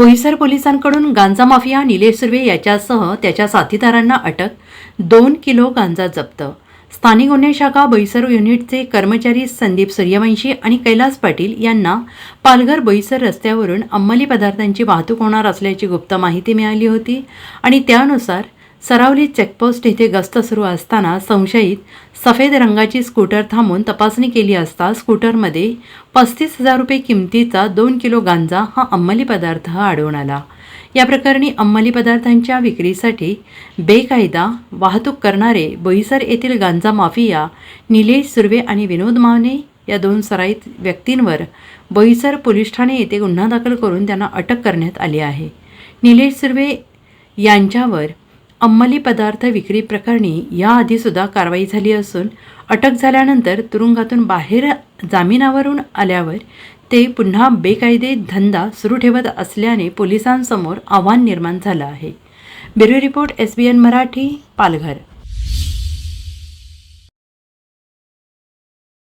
बोईसर पोलिसांकडून गांजा माफिया निलेश सुर्वे याच्यासह त्याच्या साथीदारांना अटक दोन किलो गांजा जप्त. स्थानिक गुन्हे शाखा बोईसर युनिटचे कर्मचारी संदीप सूर्यवंशी आणि कैलास पाटील यांना पालघर बोईसर रस्त्यावरून अंमली पदार्थांची वाहतूक होणार असल्याची गुप्त माहिती मिळाली होती आणि त्यानुसार सरावली चेकपोस्ट येथे गस्त सुरू असताना संशयित सफेद रंगाची स्कूटर थांबून तपासणी केली असता स्कूटरमध्ये पस्तीस हजार रुपये किमतीचा दोन किलो गांजा हा अंमली पदार्थ आढळून आला. या प्रकरणी अंमली पदार्थांच्या विक्रीसाठी बेकायदा वाहतूक करणारे बोईसर येथील गांजा माफिया निलेश सुर्वे आणि विनोद माने या दोन सराईत व्यक्तींवर बोईसर पोलीस ठाणे येथे गुन्हा दाखल करून त्यांना अटक करण्यात आली आहे. निलेश सुर्वे यांच्यावर अंमली पदार्थ विक्री प्रकरणी याआधीसुद्धा कारवाई झाली असून अटक झाल्यानंतर तुरुंगातून बाहेर जामिनावरून आल्यावर ते पुन्हा बेकायदे धंदा सुरू ठेवत असल्याने पोलिसांसमोर आव्हान निर्माण झालं आहे. Bureau report S B N Marathi Palghar.